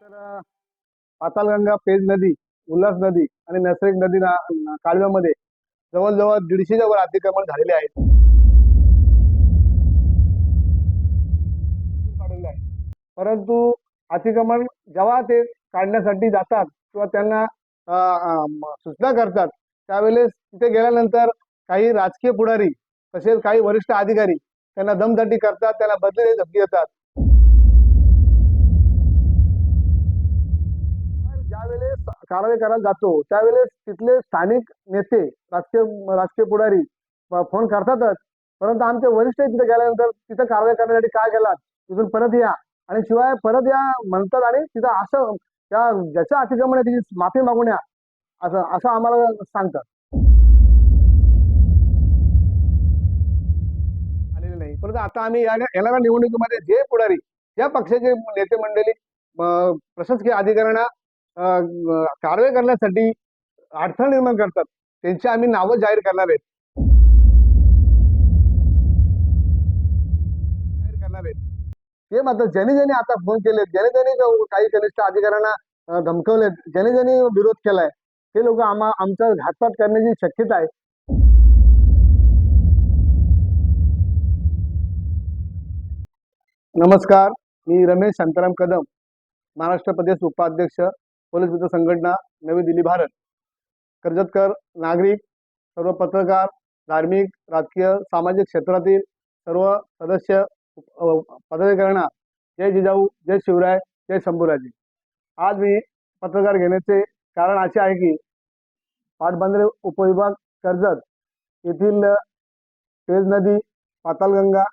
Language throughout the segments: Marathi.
तर पेज नदी उल्हास नदी आणि नैसर्गिक नदी ना- कालव्यामध्ये जवळजवळ दीडशेच्या वर अतिक्रमण झालेले आहेत. परंतु अतिक्रमण जेव्हा ते काढण्यासाठी जातात किंवा त्यांना सूचना करतात त्यावेळेस तिथे गेल्यानंतर काही राजकीय पुढारी तसेच काही वरिष्ठ अधिकारी त्यांना दमदंडी करतात त्यांना बदली धमकी देतात. ज्यावेळेस कारवाई करायला जातो त्यावेळेस तिथले स्थानिक नेते राजकीय राजकीय पुढारी फोन करतातच. परंतु आमचे वरिष्ठ तिथे गेल्यानंतर तिथं कारवाई करण्यासाठी काय गेलात तिथून परत या. आणि शिवाय परत या म्हणतात आणि तिथं असं त्या ज्याच्या अतिक्रमण आहे तिची माफी मागून या असं असं आम्हाला सांगतात आलेले नाही परंतु आता आम्ही या येणाऱ्या निवडणुकीमध्ये जे पुढारी या पक्षाचे नेते मंडळी प्रशासकीय अधिकाऱ्यांना कारवाई करण्यासाठी अडथळा निर्माण करतात त्यांची आम्ही नावं जाहीर करणार आहेत. जाहीर करणार आहेत. ते मात्र ज्याने ज्याने आता फोन केले ज्याने ज्याने काही कनिष्ठ अधिकाऱ्यांना धमकवलेत ज्याने ज्याने विरोध केलाय ते लोक आम्हा आमचा घातपात करण्याची शक्यता आहे. नमस्कार मी रमेश शांताराम कदम महाराष्ट्र प्रदेश उपाध्यक्ष पोलीस मित्र संघटना नवी दिल्ली भारत. कर्जतकर नागरिक सर्व पत्रकार धार्मिक राजकीय सामाजिक क्षेत्रातील सर्व सदस्य पदाधिकाऱ्यांना जय जिजाऊ जय शिवराय जय शंभूराजे. आज मी पत्रकार घेण्याचे कारण असे आहे की पाटबंदरे उपविभाग कर्जत येथील पेज नदी पातालगंगा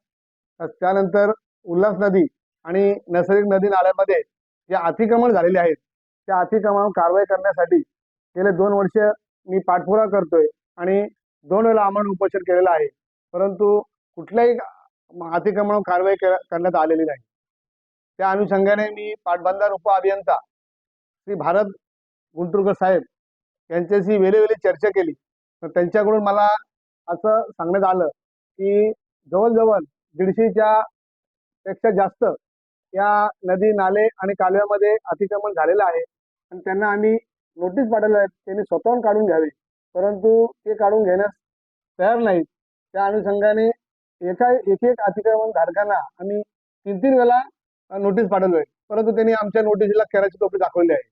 त्यानंतर उल्हास नदी आणि नैसर्गिक नदी नाल्यामध्ये जे अतिक्रमण झालेले आहेत त्या अतिक्रमणावर कारवाई करण्यासाठी गेले दोन वर्ष मी पाठपुरा करतोय आणि दोन वेळा आम्हाला उपोषण केलेलं आहे. परंतु कुठल्याही अतिक्रमणावर कारवाई कर- करण्यात आलेली नाही. त्या अनुषंगाने मी पाटबंधार उप अभियंता श्री भारत गुंटुरकर साहेब यांच्याशी वेळोवेळी चर्चा केली. तर त्यांच्याकडून मला असं सांगण्यात आलं की जवळजवळ दीडशेच्या पेक्षा जास्त या नदी नाले आणि कालव्यामध्ये अतिक्रमण झालेलं आहे. आणि त्यांना आम्ही नोटीस पाठवल्या आहेत त्यांनी स्वतःहून काढून घ्यावे. परंतु ते काढून घेण्यास तयार नाहीत. त्या अनुषंगाने एका एक एक अतिक्रमण धारकांना आम्ही तीन तीन वेळा नोटीस पाठवलोय. परंतु त्यांनी आमच्या नोटीसला केराची टोपी दाखवली आहे.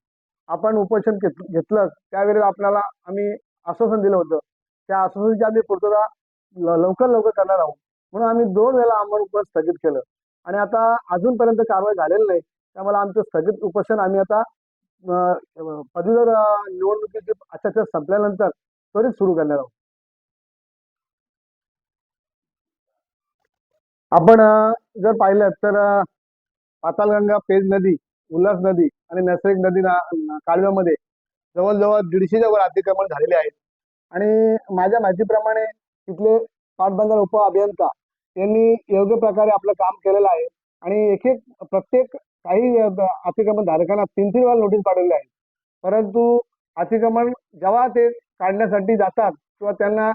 आपण उपोषण घेत- घेतलं. त्यावेळी आपल्याला आम्ही आश्वासन दिलं होतं. त्या आश्वासनाची आम्ही पूर्तता ल- लवकर लवकर करणार आहोत. म्हणून आम्ही दोन वेळा आम्हाला स्थगित केलं. आणि आता अजूनपर्यंत कारवाई झालेली नाही. त्यामुळे आमचं स्थगित उपोषण आम्ही आता पदवीधर अं, निवडणुकीची संपल्यानंतर त्वरित सुरू करणार आहोत. आपण जर पाहिलं तर पातालगंगा पेज नदी उल्हास नदी आणि नैसर्गिक नदी कालव्यामध्ये जवळजवळ दीडशेच्या वर अतिक्रमण झालेले आहेत. आणि माझ्या माहितीप्रमाणे तिथले पाटबंगाल उप अभियंता यांनी योग्य प्रकारे आपलं काम केलेलं आहे. आणि एक एक प्रत्येक काही अतिक्रमण धारकांना तीन तीन वेळा नोटीस पाठवली आहे परंतु अतिक्रमण जेव्हा ते काढण्यासाठी जातात किंवा त्यांना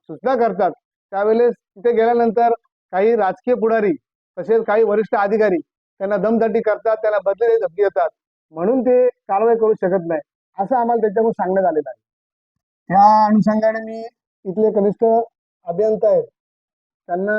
सूचना करतात त्यावेळेस तिथे गेल्यानंतर काही राजकीय पुढारी तसेच काही वरिष्ठ अधिकारी त्यांना दमदाटी करतात त्यांना बदली धमकी देतात. म्हणून ते कारवाई करू शकत नाही असं आम्हाला त्याच्याकडून सांगण्यात आलेलं आहे. या अनुषंगाने मी इथले कनिष्ठ अभियंता आहेत त्यांना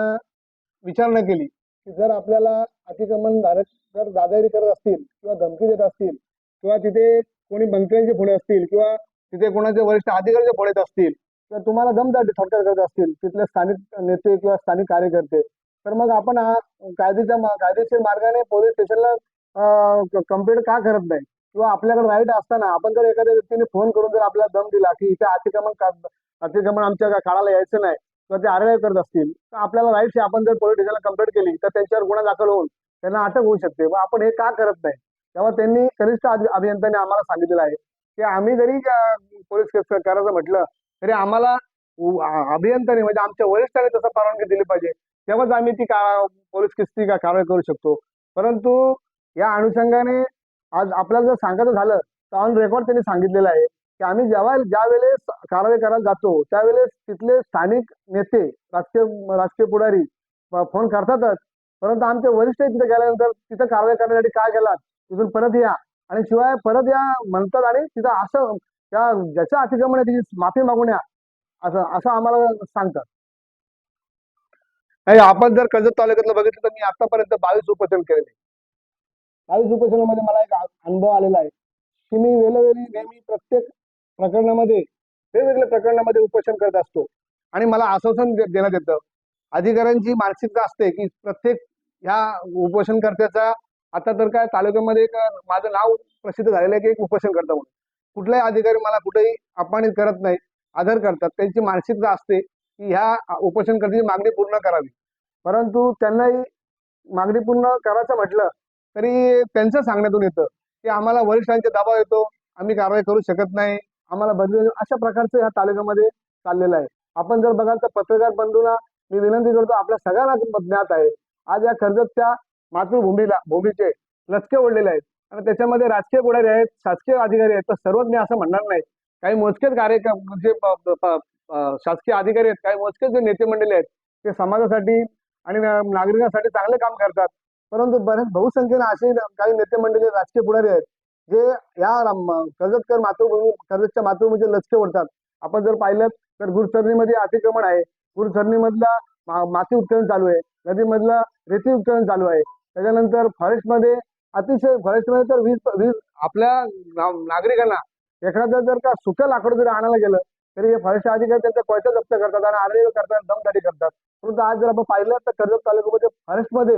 विचारणा केली की जर आपल्याला अतिक्रमण धारक जर दादागिरी करत असतील किंवा धमकी देत असतील किंवा तिथे कोणी बंकऱ्यांचे पुढे असतील किंवा तिथे कोणाचे वरिष्ठ अधिकाऱ्याचे पुढे असतील किंवा तुम्हाला दमदार थोडक्यात करत असतील तिथले स्थानिक नेते किंवा स्थानिक कार्यकर्ते तर मग आपण कायदेच्या मा- कायदेशीर मार्गाने पोलीस स्टेशनला कंप्लेंट का करत नाही? किंवा आपल्याकडे राईट असताना आपण जर एखाद्या व्यक्तीने फोन करून जर आपल्याला दम दिला की इथे अतिक्रमण का- अतिक्रमण आमच्या काळाला यायचं नाही किंवा ते आरआय करत असतील तर आपल्याला राईट आपण जर पोलीस स्टेशनला कंप्लेंट केली तर त्यांच्यावर गुन्हा दाखल होऊन त्यांना अटक होऊ शकते. मग आपण हे का करत नाही? तेव्हा त्यांनी कनिष्ठ अभियंत्यांनी आम्हाला सांगितलेलं आहे की आम्ही जरी पोलीस केस करायचं म्हटलं तरी आम्हाला उ- अभियंत्याने म्हणजे आमच्या वरिष्ठांनी तसं परवानगी दिली पाहिजे. तेव्हाच आम्ही ती का पोलीस किस्ती का कारवाई करू शकतो. परंतु या अनुषंगाने आज आपल्याला जर सांगायचं झालं तर ऑन रेकॉर्ड त्यांनी सांगितलेलं आहे की आम्ही जेव्हा ज्या वेळेस कारवाई करायला जातो त्यावेळेस तिथले स्थानिक नेते राजकीय राजकीय पुढारी फोन करतातच. परंतु आमचे वरिष्ठ तिथे गेल्यानंतर तिथं कारवाई करण्यासाठी काय गेलात तिथून परत या. आणि शिवाय परत या म्हणतात आणि तिथं असं त्या ज्याचं अतिक्रमण आहे तिची माफी मागून या. असं असं आम्हाला सांगतात. नाही आपण जर कर्जत तालुक्यातलं बघितलं तर मी आतापर्यंत बावीस उपोषण केलेले बावीस उपोषणामध्ये मला एक अनुभव आलेला आहे की मी वेळोवेळी नेहमी प्रत्येक प्रकरणामध्ये वेगवेगळ्या प्रकरणामध्ये उपोषण करत असतो. आणि मला आश्वासन दे- देण्यात येतं. अधिकाऱ्यांची मानसिकता असते की प्रत्येक ह्या उपोषणकर्त्याचा आता तर काय तालुक्यामध्ये एक माझं नाव प्रसिद्ध झालेलं आहे की एक उपोषण करता म्हणून. कुठलाही अधिकारी मला कुठेही अपमानित करत नाही आदर करतात. त्यांची मानसिकता असते की ह्या उपोषणकर्त्याची मागणी पूर्ण करावी. परंतु त्यांनाही मागणी पूर्ण करायचं म्हटलं तरी त्यांचं सांगण्यातून येतं की आम्हाला वरिष्ठांचे दबाव येतो आम्ही कारवाई करू शकत नाही. आम्हाला बदलून अशा प्रकारचं ह्या तालुक्यामध्ये चाललेलं आहे. आपण जर बघाल तर पत्रकार बंधूंना मी विनंती करतो आपल्या सगळ्यांना ज्ञात आहे. आज या कर्जतच्या मातृभूमीला भूमीचे लचके ओढलेले आहेत. आणि त्याच्यामध्ये राजकीय पुढारी आहेत शासकीय अधिकारी आहेत. तर सर्वच मी असं म्हणणार नाही. काही मोजकेच कार्यक्रम म्हणजे जे शासकीय अधिकारी आहेत काही मोजकेच जे नेते मंडळी आहेत ते समाजासाठी आणि नागरिकांसाठी चांगले काम करतात. परंतु बऱ्याच बहुसंख्येनं असे काही नेते मंडळी राजकीय पुढारी आहेत जे या कर्जतकर मातृभूमी कर्जतच्या मातृभूमीचे लचके ओढतात. आपण जर पाहिलं तर गुरुचरणीमध्ये अतिक्रमण आहे. गुरुचरणीमधला माती उत्खनन चालू आहे. नदीमधलं रेती उत्खनन चालू आहे. त्याच्यानंतर फॉरेस्टमध्ये अतिशय फॉरेस्टमध्ये तर वीज वीज आपल्या नागरिकांना एखादं जर का सुकं लाकूड जरी आणायला गेलं तरी हे फॉरेस्ट अधिकारी त्यांचा कोयता जप्त करतात आणि आरडीओ करतात दमदाटी करतात. परंतु आज जर आपण पाहिलं तर कर्जत तालुक्यामध्ये फॉरेस्टमध्ये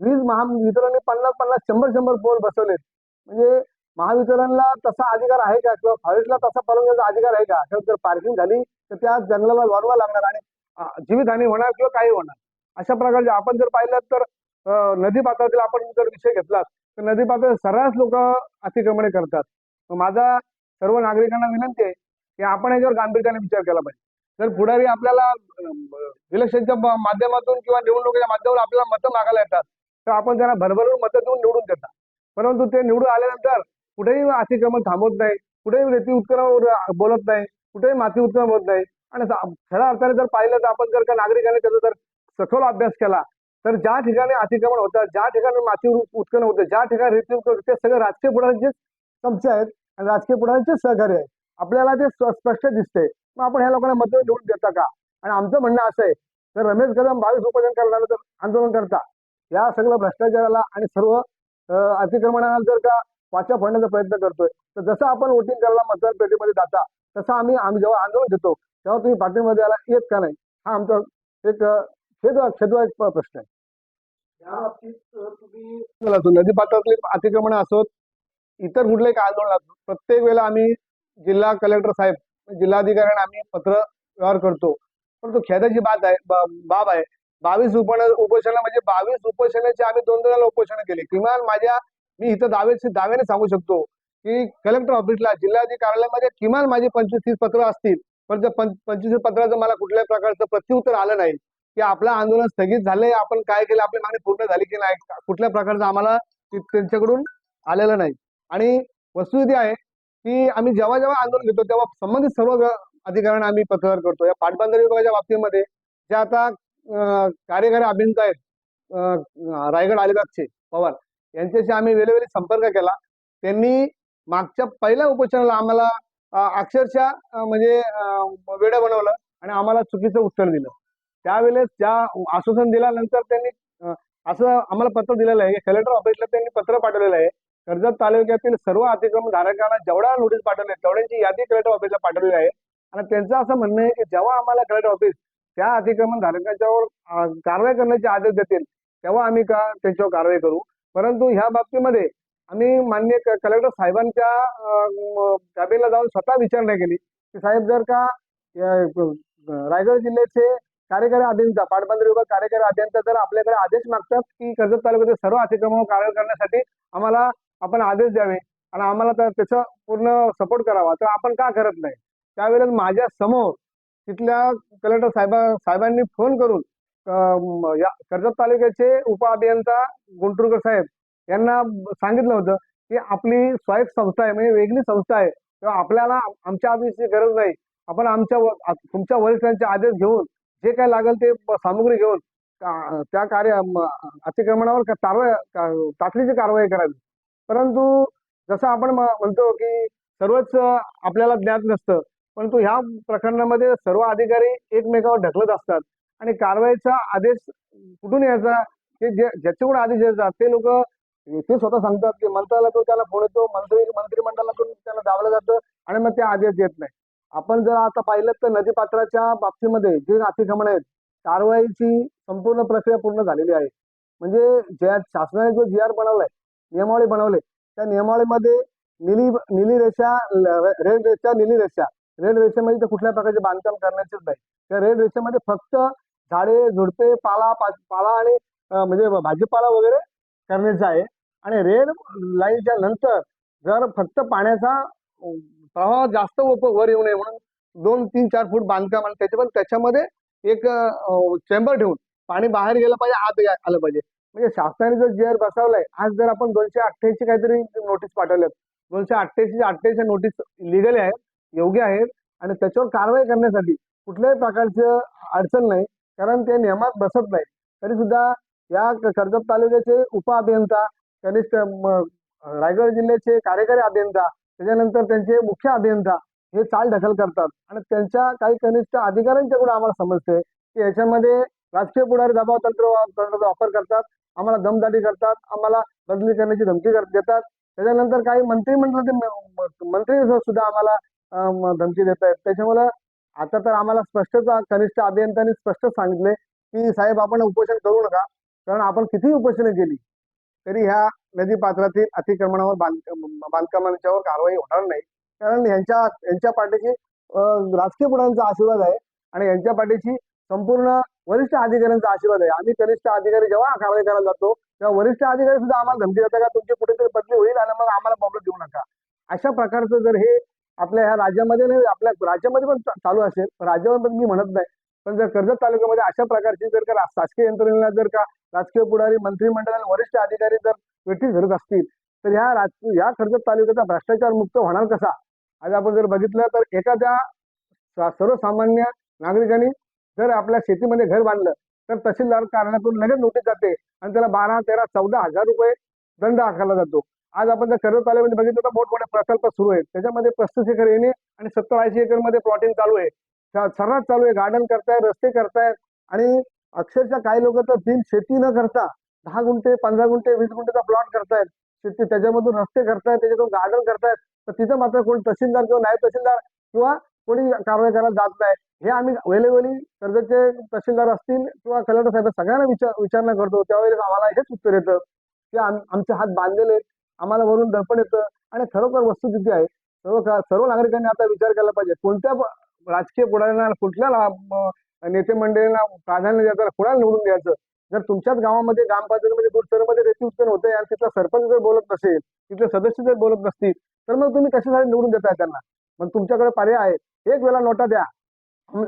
वीज महावितरणने पन्नास पन्नास शंभर शंभर पोल बसवलेत. म्हणजे महावितरणला तसा अधिकार आहे का? किंवा फॉरेस्टला तसा परवानगीचा अधिकार आहे का? किंवा जर पार्किंग झाली तर त्या जंगलाला वाढवा लागणार आणि जीवितहानी होणार किंवा काही होणार? अशा प्रकारचे आपण जर पाहिलं तर नदी पात्रातील आपण जर विषय घेतला तर नदी पात्रात सर्रास लोक अतिक्रमणे करतात. माझा सर्व नागरिकांना विनंती आहे की आपण याच्यावर गांभीर्याने विचार केला पाहिजे. जर पुढारी आपल्याला इलेक्शनच्या माध्यमातून किंवा निवडणुकीच्या माध्यमातून आपल्याला मतं मागायला येतात तर आपण त्यांना भरभरून मतं देऊन निवडून देतात. परंतु ते निवडून आल्यानंतर कुठेही अतिक्रमण थांबवत नाही कुठेही रेती उत्खननावर बोलत नाही कुठेही माती उत्खनन होत नाही. आणि खऱ्या अर्थाने जर पाहिलं तर आपण जर का नागरिकांनी त्याचा जर सखोल अभ्यास केला तर ज्या ठिकाणी अतिक्रमण होतं ज्या ठिकाणी माती उ- उत्खनन होतं ज्या ठिकाणी रेती उत्खनन ते सगळे राजकीय पुढाऱ्यांचे चमचे आहेत आणि राजकीय पुढाऱ्यांचे सहकार्य आहे आपल्याला ते स्पष्ट दिसते. मग आपण ह्या लोकांना मत निवडून देता का? आणि आमचं म्हणणं असं आहे तर रमेश कदम बावीस उपोजन करणार तर आंदोलन करता. या सगळं भ्रष्टाचाराला आणि सर्व अतिक्रमणाला जर का वाचा फोडण्याचा प्रयत्न करतोय. तर जसं आपण वोटिंग करायला मतदान पेटीमध्ये जाता तसं आम्ही आम्ही जेव्हा आंदोलन घेतो तेव्हा तुम्ही पाठीमध्ये याला येत का नाही? हा आमचा एक खेद खेदवायक प- प्रश्न आहे. बाबतीत नदी पात्रातले अतिक्रमण असोत इतर कुठलेही काय आंदोलन प्रत्येक वेळेला आम्ही जिल्हा कलेक्टर साहेब जिल्हाधिकाऱ्यांना आम्ही पत्र व्यवहार करतो. परंतु खेदाची बात आहे बाब आहे. बावीस उप उपोषण म्हणजे बावीस उपोषणाचे आम्ही दोन दोन वेळेला उपोषण केले. किमान माझ्या मी इथं दावे दाव्याने सांगू शकतो की कलेक्टर ऑफिसला जिल्हाधिकारी कार्यालयामध्ये किमान माझी पंचवीस तीस पत्र असतील. पण जर पंचवीस पत्राचं मला कुठल्याही प्रकारचं प्रत्युत्तर आलं नाही की आपलं आंदोलन स्थगित झालंय आपण काय केलं आपली मागणी पूर्ण झाली की नाही कुठल्या प्रकारचं आम्हाला त्यांच्याकडून आलेलं नाही. आणि वस्तुस्थिती आहे की आम्ही जेव्हा जेव्हा आंदोलन घेतो तेव्हा संबंधित सर्व अधिकाऱ्यांना आम्ही पत्रव्यवहार करतो. या पाटबंधारे विभागाच्या बाबतीमध्ये जे आता कार्यकारी अभियंता आहेत रायगड अलिबागचे पवार यांच्याशी आम्ही वेळोवेळी संपर्क केला. त्यांनी मागच्या पहिल्या उपोषणाला आम्हाला अक्षरशः म्हणजे वेळ बनवलं आणि आम्हाला चुकीचं उत्तर दिलं. त्यावेळेस त्या आश्वासन दिल्यानंतर त्यांनी असं आम्हाला पत्र दिलेलं आहे. कलेक्टर ऑफिसला त्यांनी पत्र पाठवलेलं आहे. कर्जत तालुक्यातील सर्व अतिक्रमण धारकांना जेवढ्या नोटीस पाठवले तेवढ्यांची यादी कलेक्टर ऑफिसला पाठवलेली आहे. आणि त्यांचं असं म्हणणं आहे की जेव्हा आम्हाला कलेक्टर ऑफिस त्या अतिक्रमण धारकांच्यावर कारवाई करण्याचे आदेश देतील तेव्हा आम्ही का त्यांच्यावर कारवाई करू. परंतु ह्या बाबतीमध्ये आम्ही मान्य क- कलेक्टर साहेबांच्या अं, कॅबिनला जाऊन स्वतः विचारणा केली. की साहेब जर का रायगड जिल्ह्याचे कार्यकारी अभियंता पाटबंदर विभाग कार्यकारी अभियंता जर आपल्याकडे आदेश मागतात की कर्जत तालुक्यातील सर्व अतिक्रमण कारवाई करण्यासाठी आम्हाला आपण आदेश द्यावे आणि आम्हाला तर त्याचा पूर्ण सपोर्ट करावा तर आपण का करत नाही? त्यावेळेस माझ्यासमोर तिथल्या कलेक्टर साहेबा साहेबांनी फोन करून या कर्जत तालुक्याचे उपअभियंता गुंटूरकर साहेब यांना सांगितलं होतं की आपली स्वायत्त संस्था आहे म्हणजे वेगळी संस्था आहे. तेव्हा आपल्याला आमच्या आदेशाची गरज नाही. आपण आमच्या व- तुमच्या वरिष्ठांचे आदेश घेऊन जे काय लागेल ते सामग्री सामुग्री घेऊन त्या कार्य अतिक्रमणावर कारवाई का- तातडीची कारवाई करावी. परंतु जसं आपण म- म्हणतो की सर्वच आपल्याला ज्ञात नसतं परंतु ह्या प्रकरणामध्ये सर्व अधिकारी एकमेकावर ढकलत असतात. आणि कारवाईचा आदेश कुठून यायचा? की जे ज्याच्याकडून आदेश यायचा ते लोक ते स्वतः सांगतात की मंत्र्याला त्याला फोन येतो मंत्री मंत्रिमंडळातून त्याला दावलं जातं आणि मग ते आदेश देत नाही. आपण जर आता पाहिलं तर नदीपात्राच्या बाबतीमध्ये जे अतिक्रमण आहेत कारवाईची संपूर्ण प्रक्रिया पूर्ण झालेली आहे. म्हणजे ज्या शासनाने जो जी आर बनवलाय नियमावली बनवले त्या नियमावलीमध्ये निली निली रेषा रेड रेषा निली रेषा. रेड रेषेमध्ये तर कुठल्या प्रकारचे बांधकाम करण्याचेच नाही. त्या रेड रेषेमध्ये फक्त झाडे झुडपे पाला पा- पाला आणि म्हणजे भाजीपाला वगैरे करण्याचं आहे. आणि रेड लाईनच्या नंतर जर फक्त पाण्याचा प्रवाह जास्त वर येऊ नये म्हणून दोन तीन चार फूट बांधकाम आणि त्याच्या पण त्याच्यामध्ये एक चेंबर ठेवून पाणी बाहेर गेलं पाहिजे आत या- आलं पाहिजे. म्हणजे शासनाने जर जेअर आर बसवलाय आज जर आपण दोनशे अठ्ठ्याऐंशी काहीतरी नोटीस पाठवल्यात. दोनशे अठ्ठ्याऐंशी अठ्ठ्याऐंशी नोटीस लिगल आहेत योग्य आहेत. आणि त्याच्यावर कारवाई करण्यासाठी कुठल्याही प्रकारचं अडचण नाही. कारण ते नियमात बसत नाही तरी सुद्धा या कर्जत तालुक्याचे उप अभियंता कनिष्ठ रायगड जिल्ह्याचे कार्यकारी अभियंता त्याच्यानंतर त्यांचे मुख्य अभियंता हे चाल ढकल करतात. आणि त्यांच्या काही कनिष्ठ अधिकाऱ्यांच्याकडून आम्हाला समजते की याच्यामध्ये राजकीय पुढारी दबाव तंत्र तंत्राचा वापर करतात आम्हाला दमदाटी करतात आम्हाला बदली करण्याची धमकी देतात. त्याच्यानंतर काही मंत्रिमंडळाचे म- मंत्री सुद्धा आम्हाला धमकी देत आहेत त्याच्यामुळं आता तर आम्हाला स्पष्टच कनिष्ठ अभियंत्यांनी स्पष्ट सांगितले की साहेब आपण उपोषण करू नका. कारण आपण कितीही उपोषणं केली तरी ह्या नदी पात्रातील अतिक्रमणावर बांधकामांच्यावर कारवाई होणार नाही. कारण यांच्या यांच्या पाठीशी राजकीय पुढांचा आशीर्वाद आहे आणि यांच्या पाठीशी संपूर्ण वरिष्ठ अधिकाऱ्यांचा आशीर्वाद आहे. आम्ही कनिष्ठ अधिकारी जेव्हा कारवाई करायला जातो तेव्हा वरिष्ठ अधिकारी सुद्धा आम्हाला धमकी देतात का तुमची कुठेतरी बदली होईल आणि मग आम्हाला प्रॉब्लेम देऊ नका. अशा प्रकारचं जर हे आपल्या ह्या राज्यामध्ये नाही आपल्या राज्यामध्ये पण चालू असेल. राज्यामध्ये पण मी म्हणत नाही. पण जर कर्जत तालुक्यामध्ये अशा प्रकारची जर का शासकीय यंत्रणेला जर का राजकीय पुढारी मंत्रिमंडळ आणि वरिष्ठ अधिकारी जर वेठी धरत असतील तर ह्या राज या कर्जत तालुक्याचा भ्रष्टाचार मुक्त होणार कसा? आज आपण जर बघितलं तर एखाद्या सर्वसामान्य नागरिकांनी जर आपल्या शेतीमध्ये घर बांधलं तर तहसीलदार कार्यालयातून लगेच नोटीस जाते आणि त्याला बारा तेरा चौदा हजार रुपये दंड आकारला जातो. आज आपण जर कर्जत तालुक्यामध्ये बघितलं तर मोठमोठे प्रकल्प सुरू आहेत. त्याच्यामध्ये पस्तीस एकर येणे आणि सत्तर ऐंशी एकरमध्ये प्लॉटिंग चालू आहे. सर्रास चालू आहे. गार्डन करतायत रस्ते करतायत आणि अक्षरशः काही लोक तर बिन शेती न करता दहा गुंठे पंधरा गुंठे वीस गुंठेचा प्लॉट करतायत. शेती त्याच्यामधून रस्ते करतायत त्याच्यातून गार्डन करतायत. तर तिथं मात्र कोणी तहसीलदार किंवा नायब तहसीलदार किंवा कोणी कारवाई करायला जात नाही. हे आम्ही वेळोवेळी कर्जतचे तहसीलदार असतील किंवा कलेक्टर साहेब सगळ्यांना विचार विचारणा करतो. त्यावेळेस आम्हाला हेच उत्तर येतं की आम- आमचे हात बांधलेले आहेत. आम्हाला वरून दर्पण येतं. आणि खरोखर वस्तुस्थिती आहे? सर्व का- सर्व नागरिकांनी आता विचार केला पाहिजे. कोणत्या राजकीय पुढाऱ्यांना कुठल्या नेते मंडळींना प्राधान्य द्यायचं कुणाला निवडून द्यायचं? जर तुमच्याच गावामध्ये ग्रामपंचायतीमध्ये गुडसरमध्ये रेती उत्पन्न होते आणि तिथला सरपंच जर बोलत नसेल तिथले सदस्य जर बोलत नसतील तर मग तुम्ही कशासाठी निवडून देताय त्यांना? मग तुमच्याकडे पर्याय आहे. एक वेळा नोटा द्या.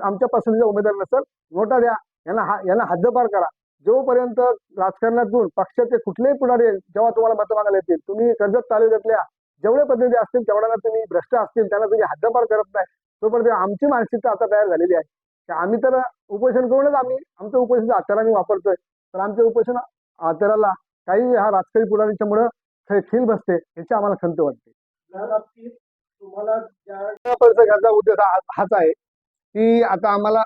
आमच्या पसंतीचा उमेदवार नसेल नोटा द्या. यांना हा यांना हद्दपार करा. जोपर्यंत राजकारणातून पक्षाचे कुठलेही पुढारी जेव्हा तुम्हाला मतं मागायला येतील तुम्ही कर्जत तालुक्यातल्या जेवढे प्रतिनिधी असतील तेवढ्यांना तुम्ही भ्रष्ट असतील त्यांना तुम्ही हद्दपार करत नाही. तोपर्यंत आमची मानसिकता आता तयार झालेली आहे. की आम्ही तर उपोषण करूनच आम्ही आमचं उपोषणाचं हत्यार आम्ही वापरतोय. तर आमच्या उपोषण हत्याराला काही हा राजकीय पुढारीच्यामुळं खील बसते याची आम्हाला खंत वाटते. तुम्हाला उद्देश हाच आहे की आता आम्हाला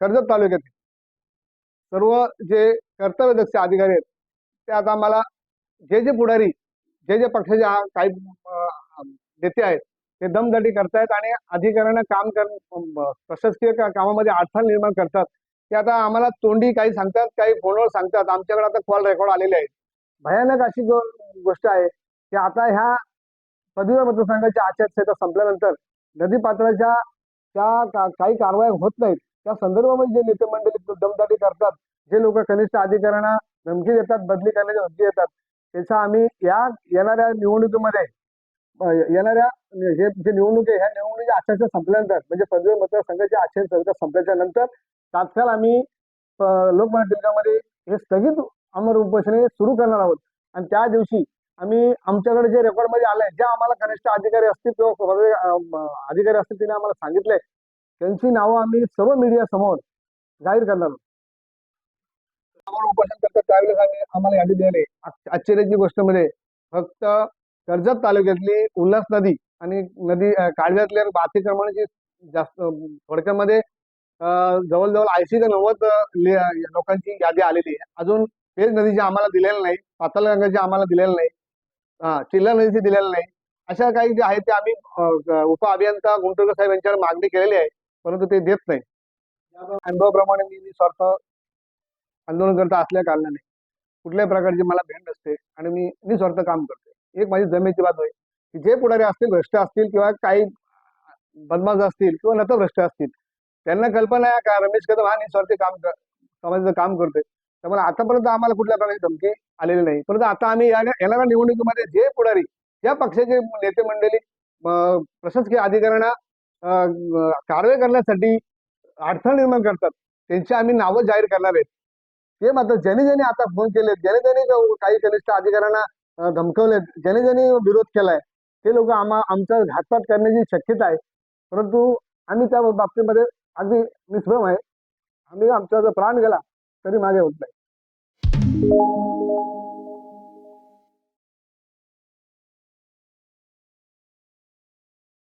कर्जत तालुक्यात सर्व जे कर्तव्यदक्ष अधिकारी आहेत ते आता आम्हाला जे जे पुढारी जे जे पक्षाचे काही नेते आहेत ते दमदाटी करतायत आणि अधिकाऱ्यांना काम कर प्रशासकीय कामामध्ये अडथळा निर्माण करतात. ते आता आम्हाला तोंडी काही सांगतात काही फोनवर सांगतात. आमच्याकडे आता कॉल रेकॉर्ड आलेले आहेत. भयानक अशी जो गोष्ट आहे की आता ह्या पदवीधर मतदारसंघाच्या आचारसंहिता संपल्यानंतर नदीपात्राच्या त्या का- काही कारवाया होत नाहीत. त्या संदर्भामध्ये जे नेते मंडळी दमदाटी करतात जे लोक कनिष्ठ अधिकाऱ्यांना धमकी देतात बदली करण्याची धमकी देतात त्याचा आम्ही या येणाऱ्या निवडणुकीमध्ये येणाऱ्या हे जे निवडणूक आहे ह्या निवडणुकीच्या आचारसंहिता संपल्यानंतर म्हणजे पदवी मतदारसंघाच्या आचारसंहिता संपल्याच्या नंतर तात्काळ आम्ही लोकमान्य टिळकामध्ये हे स्थगित अमर उपोषणे सुरू करणार आहोत. आणि त्या दिवशी आम्ही आमच्याकडे जे रेकॉर्डमध्ये आलंय ज्या आम्हाला कनिष्ठ अधिकारी असतील किंवा अधिकारी असतील तिने आम्हाला सांगितलंय त्यांची नावं आम्ही सर्व मीडिया समोर जाहीर करणार समोर उपोषण करतात त्यावेळेस आम्ही आम्हाला यादी दिली आश्चर्याची गोष्ट म्हणजे फक्त कर्जत तालुक्यातली उल्हास नदी आणि नदी काळव्यातल्या कालव्यातल्या जास्त थोडक्यामध्ये जवळजवळ ऐंशी ते नव्वद लोकांची यादी आलेली आहे. अजून पेज नदीची आम्हाला दिलेलं नाही पाताळगंगाची आम्हाला दिलेलं नाही हा चिल्ला नदीची दिलेलं नाही अशा काही जे आहे ते आम्ही उप अभियंता गुंटूरकर साहेब यांच्यावर मागणी केलेली आहे. परंतु ते देत नाही. अनुभवाप्रमाणे मी निस्वार्थ आंदोलन करता असल्या कारणाने कुठल्याही प्रकारची मला भेट नसते आणि मी निस्वार्थ काम करते एक माझी जमेची बाब आहे की जे पुढारी असतील भ्रष्ट असतील किंवा काही बदमाश असतील किंवा नतभ्रष्ट असतील त्यांना कल्पना आहे का रमेश कदम हा निस्वार्थी काम कर समाजाचं काम करतोय? त्यामुळे आतापर्यंत आम्हाला कुठल्या प्रकारची धमकी आलेली नाही. परंतु आता आम्ही या- येणाऱ्या निवडणुकीमध्ये जे पुढारी ज्या पक्षाचे नेते मंडळी प्रशासकीय अधिकाऱ्यांना कारवाई करण्यासाठी अडथळा निर्माण करतात. त्यांची आम्ही नावं जाहीर करणार आहेत. ते मात्र ज्याने ज्याने आता फोन केले ज्याने ज्याने काही कनिष्ठ अधिकाऱ्यांना धमकवले ज्याने ज्याने विरोध केलाय ते लोक आम्हा आमचा घातपात करण्याची शक्यता आहे. परंतु आम्ही त्या बाबतीमध्ये अगदी निष्भ्रम आहे. आम्ही आमचा जर प्राण गेला तरी मागे होत नाही.